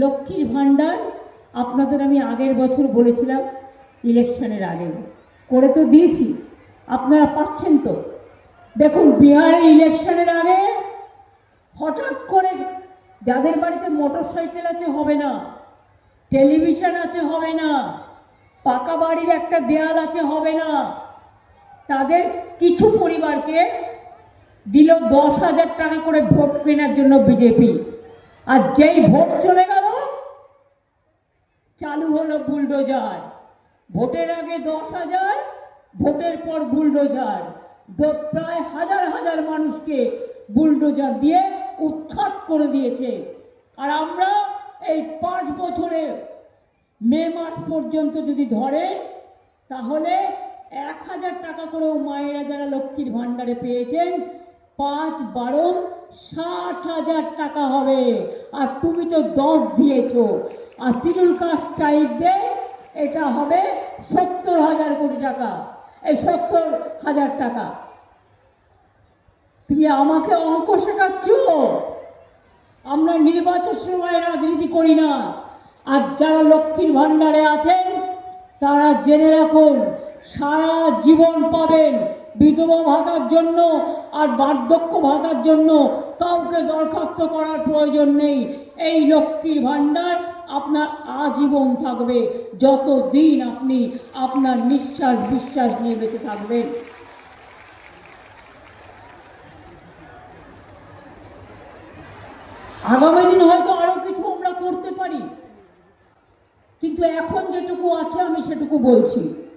লক্ষ্মীর ভাণ্ডার, আপনাদের আমি আগের বছর বলেছিলাম ইলেকশনের আগে। করে তো দিয়েছি, আপনারা পাচ্ছেন তো। দেখুন, বিহারে ইলেকশনের আগে হঠাৎ করে যাদের বাড়িতে মোটর সাইকেল আছে হবে না, টেলিভিশন আছে হবে না, পাকা বাড়ির একটা দেয়াল আছে হবে না, তাদের কিছু পরিবারকে দিল দশ হাজার টাকা করে ভোট কেনার জন্য বিজেপি। আর যেই ভোট চলে গেল, চালু হলো বুলডোজার। ভোটের আগে দশ হাজার, ভোটের পর বুলডোজার। প্রায় হাজার হাজার মানুষকে বুলডোজার দিয়ে উৎখাত করে দিয়েছে। আর আমরা এই পাঁচ বছরে মে মাস পর্যন্ত যদি ধরে, তাহলে এক হাজার টাকা করেও মায়েরা যারা লক্ষ্মীর ভাণ্ডারে পেয়েছেন পাঁচ বারো ষাট হাজার টাকা হবে। আর তুমি তো দশ দিয়েছ। আর শিডিউল কাস্ট টাইপদের এটা হবে সত্তর হাজার কোটি টাকা। এই সত্তর হাজার টাকা। তুমি আমাকে অঙ্ক শেখাচ্ছ? আমরা নির্বাচন সময় রাজনীতি করি না। আর যারা লক্ষ্মীর ভাণ্ডারে আছেন, তারা জেনে রাখুন, সারা জীবন পাবেন বিধবা ভাতার জন্য আর বার্ধক্য ভাতার জন্য কাউকে দরখাস্ত করার প্রয়োজন নেই। এই লক্ষ্মীর ভাণ্ডার আপনার আজীবন থাকবে। যত দিন আপনি আপনার নিঃশ্বাস বিশ্বাস নিয়ে বেঁচে থাকবেন। আগামী দিন হয়তো আরও কিছু আমরা করতে পারি। কিন্তু এখন যেটুকু আছে আমি সেটুকু বলছি।